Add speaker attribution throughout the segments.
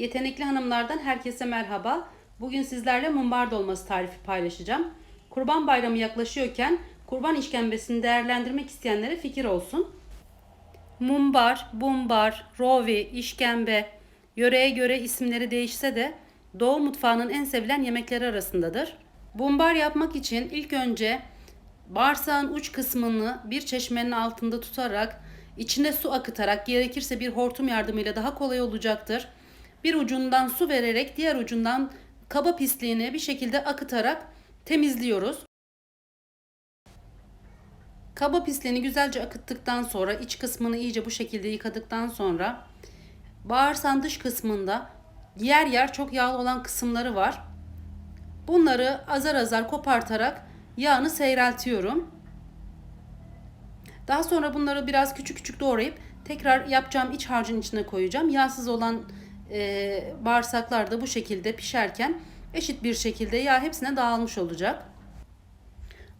Speaker 1: Yetenekli hanımlardan herkese merhaba. Bugün sizlerle mumbar dolması tarifi paylaşacağım. Kurban Bayramı yaklaşıyorken kurban işkembesini değerlendirmek isteyenlere fikir olsun. Mumbar, bumbar, rovi, işkembe, yöreye göre isimleri değişse de Doğu mutfağının en sevilen yemekleri arasındadır. Bumbar yapmak için ilk önce bağırsağın uç kısmını bir çeşmenin altında tutarak içine su akıtarak gerekirse bir hortum yardımıyla daha kolay olacaktır. Bir ucundan su vererek diğer ucundan kaba pisliğini bir şekilde akıtarak temizliyoruz. Kaba pisliğini güzelce akıttıktan sonra iç kısmını iyice bu şekilde yıkadıktan sonra bağırsağın dış kısmında yer yer çok yağlı olan kısımları var. Bunları azar azar kopartarak yağını seyreltiyorum. Daha sonra bunları biraz küçük küçük doğrayıp tekrar yapacağım iç harcın içine koyacağım. Yağsız olan e, bağırsaklar da bu şekilde pişerken eşit bir şekilde yağ hepsine dağılmış olacak.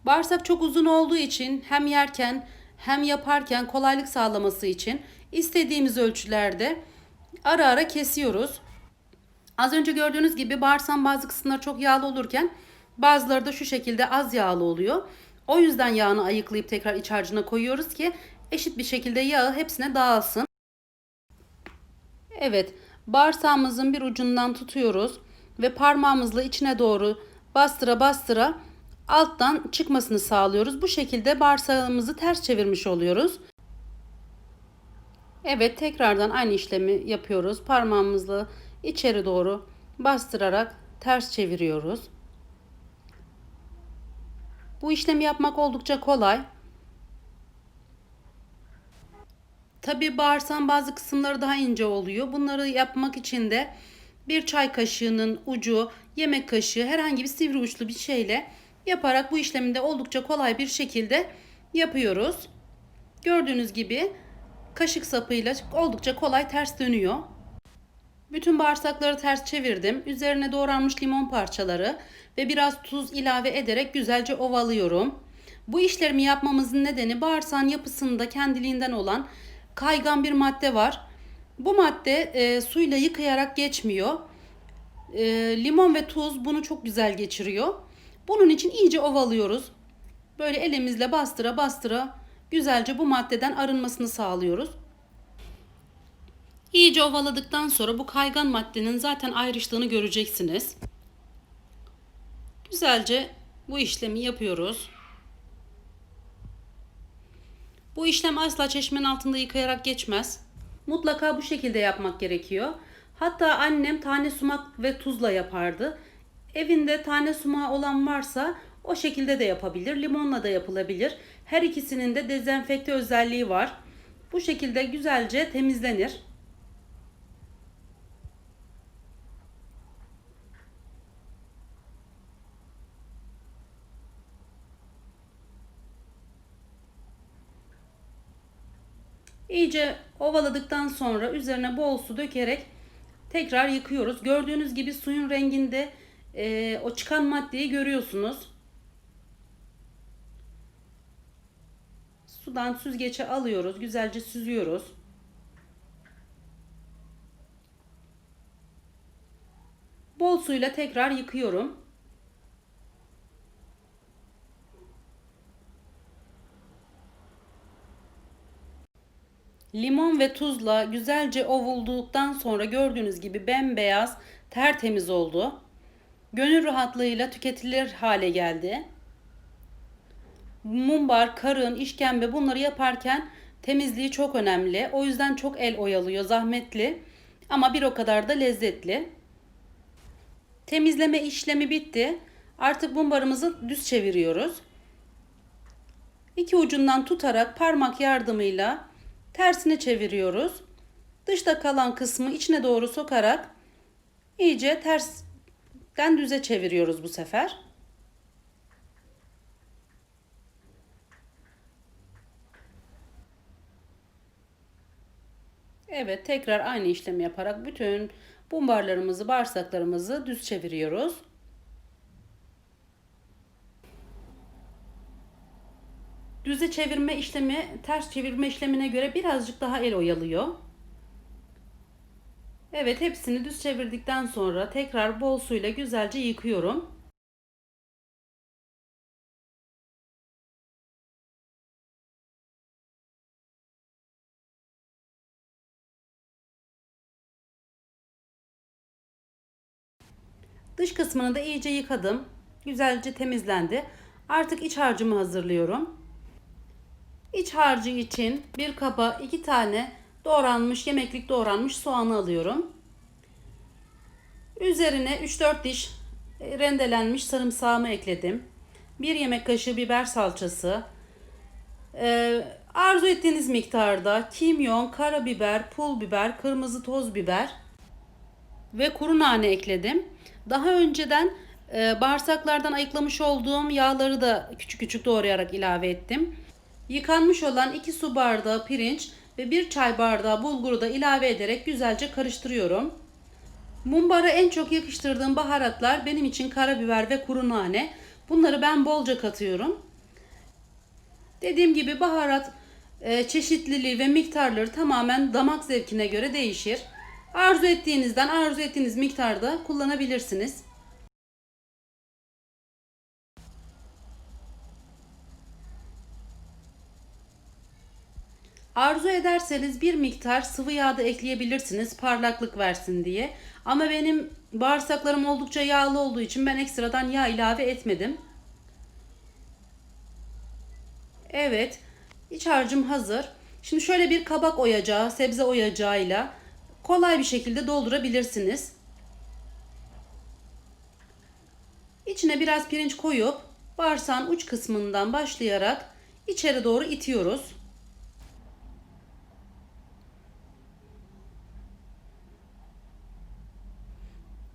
Speaker 1: Bağırsak çok uzun olduğu için hem yerken hem yaparken kolaylık sağlaması için istediğimiz ölçülerde ara ara kesiyoruz. Az önce gördüğünüz gibi bağırsağın bazı kısımları çok yağlı olurken bazıları da şu şekilde az yağlı oluyor. O yüzden yağını ayıklayıp tekrar iç harcına koyuyoruz ki eşit bir şekilde yağı hepsine dağılsın. Evet, bağırsağımızın bir ucundan tutuyoruz ve parmağımızla içine doğru bastıra bastıra alttan çıkmasını sağlıyoruz. Bu şekilde bağırsağımızı ters çevirmiş oluyoruz. Evet, tekrardan aynı işlemi yapıyoruz. Parmağımızla içeri doğru bastırarak ters çeviriyoruz. Bu işlemi yapmak oldukça kolay. Tabi bağırsağın bazı kısımları daha ince oluyor. Bunları yapmak için de bir çay kaşığının ucu, yemek kaşığı herhangi bir sivri uçlu bir şeyle yaparak bu işlemi de oldukça kolay bir şekilde yapıyoruz. Gördüğünüz gibi kaşık sapıyla oldukça kolay ters dönüyor. Bütün bağırsakları ters çevirdim. Üzerine doğranmış limon parçaları ve biraz tuz ilave ederek güzelce ovalıyorum. Bu işlerimi yapmamızın nedeni bağırsağın yapısında kendiliğinden olan kaygan bir madde var. Bu madde e, suyla yıkayarak geçmiyor. E, limon ve tuz bunu çok güzel geçiriyor. Bunun için iyice ovalıyoruz. Böyle elimizle bastıra bastıra güzelce bu maddeden arınmasını sağlıyoruz. İyice ovaladıktan sonra bu kaygan maddenin zaten ayrıştığını göreceksiniz. Güzelce bu işlemi yapıyoruz. Bu işlem asla çeşmenin altında yıkayarak geçmez. Mutlaka bu şekilde yapmak gerekiyor. Hatta annem tane sumak ve tuzla yapardı. Evinde tane sumağı olan varsa o şekilde de yapabilir. Limonla da yapılabilir. Her ikisinin de dezenfekte özelliği var. Bu şekilde güzelce temizlenir. İyice ovaladıktan sonra üzerine bol su dökerek tekrar yıkıyoruz. Gördüğünüz gibi suyun renginde e, o çıkan maddeyi görüyorsunuz. Sudan süzgece alıyoruz. Güzelce süzüyoruz. Bol suyla tekrar yıkıyorum. Limon ve tuzla güzelce ovulduktan sonra gördüğünüz gibi bembeyaz, tertemiz oldu. Gönül rahatlığıyla tüketilir hale geldi. Mumbar, karın, işkembe bunları yaparken temizliği çok önemli. O yüzden çok el oyalıyor, zahmetli ama bir o kadar da lezzetli. Temizleme işlemi bitti. Artık mumbarımızı düz çeviriyoruz. İki ucundan tutarak parmak yardımıyla tersine çeviriyoruz. Dışta kalan kısmı içine doğru sokarak iyice tersten düze çeviriyoruz bu sefer. Evet tekrar aynı işlemi yaparak bütün bumbarlarımızı bağırsaklarımızı düz çeviriyoruz. Düze çevirme işlemi ters çevirme işlemine göre birazcık daha el oyalıyor. Evet hepsini düz çevirdikten sonra tekrar bol suyla güzelce yıkıyorum. Dış kısmını da iyice yıkadım. Güzelce temizlendi. Artık iç harcımı hazırlıyorum. İç harcı için bir kaba iki tane doğranmış yemeklik doğranmış soğanı alıyorum. Üzerine 3-4 diş rendelenmiş sarımsağımı ekledim. 1 yemek kaşığı biber salçası. Ee, arzu ettiğiniz miktarda kimyon, karabiber, pul biber, kırmızı toz biber ve kuru nane ekledim. Daha önceden e, bağırsaklardan ayıklamış olduğum yağları da küçük küçük doğrayarak ilave ettim. Yıkanmış olan 2 su bardağı pirinç ve 1 çay bardağı bulguru da ilave ederek güzelce karıştırıyorum. Mumbara en çok yakıştırdığım baharatlar benim için karabiber ve kuru nane. Bunları ben bolca katıyorum. Dediğim gibi baharat e, çeşitliliği ve miktarları tamamen damak zevkine göre değişir. Arzu ettiğinizden arzu ettiğiniz miktarda kullanabilirsiniz. Arzu ederseniz bir miktar sıvı yağ da ekleyebilirsiniz parlaklık versin diye. Ama benim bağırsaklarım oldukça yağlı olduğu için ben ekstradan yağ ilave etmedim. Evet, iç harcım hazır. Şimdi şöyle bir kabak oyacağı, sebze oyacağıyla kolay bir şekilde doldurabilirsiniz. İçine biraz pirinç koyup bağırsağın uç kısmından başlayarak içeri doğru itiyoruz.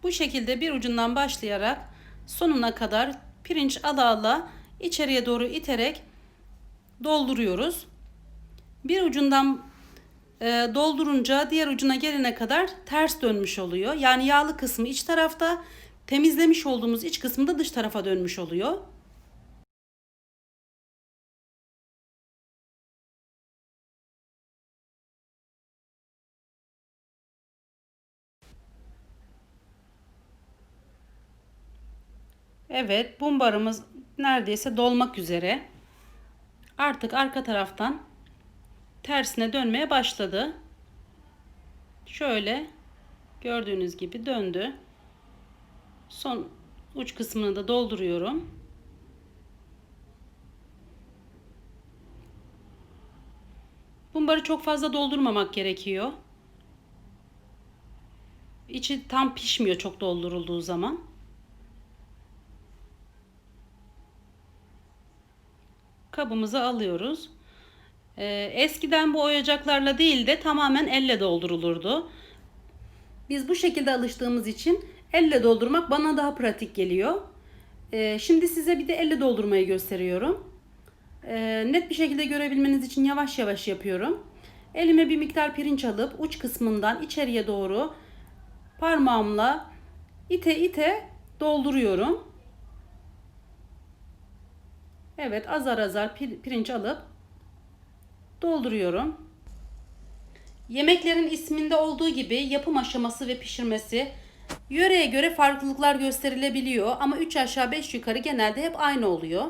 Speaker 1: Bu şekilde bir ucundan başlayarak sonuna kadar pirinç ala ala içeriye doğru iterek dolduruyoruz. Bir ucundan e, doldurunca diğer ucuna gelene kadar ters dönmüş oluyor. Yani yağlı kısmı iç tarafta, temizlemiş olduğumuz iç kısmı da dış tarafa dönmüş oluyor. Evet, bumbarımız neredeyse dolmak üzere. Artık arka taraftan tersine dönmeye başladı. Şöyle gördüğünüz gibi döndü. Son uç kısmını da dolduruyorum. Bumbarı çok fazla doldurmamak gerekiyor. İçi tam pişmiyor çok doldurulduğu zaman. Kabımıza alıyoruz. Ee, eskiden bu oyacaklarla değil de tamamen elle doldurulurdu. Biz bu şekilde alıştığımız için elle doldurmak bana daha pratik geliyor. Ee, şimdi size bir de elle doldurmayı gösteriyorum. Ee, net bir şekilde görebilmeniz için yavaş yavaş yapıyorum. Elime bir miktar pirinç alıp uç kısmından içeriye doğru parmağımla ite ite dolduruyorum. Evet azar azar pir, pirinç alıp dolduruyorum. Yemeklerin isminde olduğu gibi yapım aşaması ve pişirmesi yöreye göre farklılıklar gösterilebiliyor ama 3 aşağı 5 yukarı genelde hep aynı oluyor.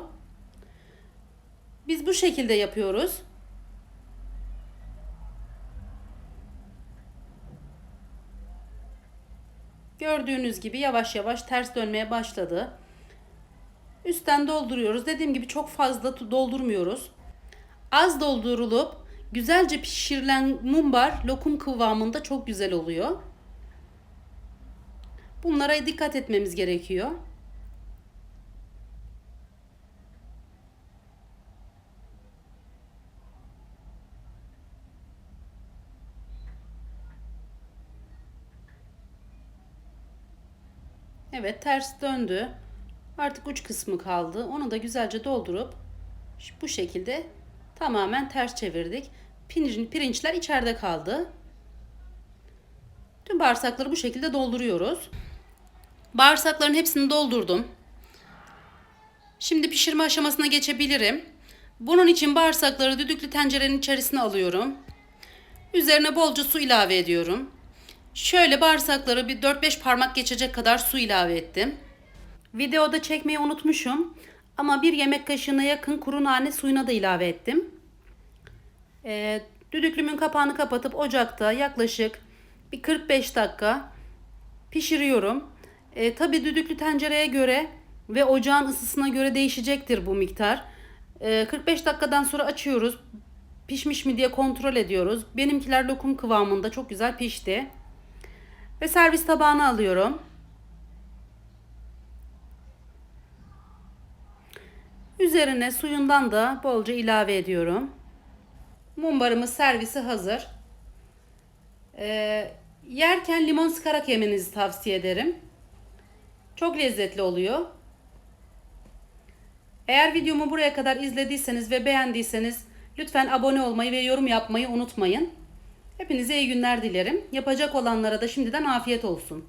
Speaker 1: Biz bu şekilde yapıyoruz. Gördüğünüz gibi yavaş yavaş ters dönmeye başladı. Üstten dolduruyoruz. Dediğim gibi çok fazla doldurmuyoruz. Az doldurulup güzelce pişirilen mumbar lokum kıvamında çok güzel oluyor. Bunlara dikkat etmemiz gerekiyor. Evet ters döndü. Artık uç kısmı kaldı. Onu da güzelce doldurup bu şekilde tamamen ters çevirdik. Pirinç, pirinçler içeride kaldı. Tüm bağırsakları bu şekilde dolduruyoruz. Bağırsakların hepsini doldurdum. Şimdi pişirme aşamasına geçebilirim. Bunun için bağırsakları düdüklü tencerenin içerisine alıyorum. Üzerine bolca su ilave ediyorum. Şöyle bağırsakları bir 4-5 parmak geçecek kadar su ilave ettim. Videoda çekmeyi unutmuşum ama bir yemek kaşığına yakın kuru nane suyuna da ilave ettim. Ee, düdüklümün kapağını kapatıp ocakta yaklaşık bir 45 dakika pişiriyorum. Ee, Tabi düdüklü tencereye göre ve ocağın ısısına göre değişecektir bu miktar. Ee, 45 dakikadan sonra açıyoruz. Pişmiş mi diye kontrol ediyoruz. Benimkiler lokum kıvamında çok güzel pişti. Ve servis tabağına alıyorum. Üzerine suyundan da bolca ilave ediyorum. Mumbarımız servisi hazır. Ee, yerken limon sıkarak yemenizi tavsiye ederim. Çok lezzetli oluyor. Eğer videomu buraya kadar izlediyseniz ve beğendiyseniz lütfen abone olmayı ve yorum yapmayı unutmayın. Hepinize iyi günler dilerim. Yapacak olanlara da şimdiden afiyet olsun.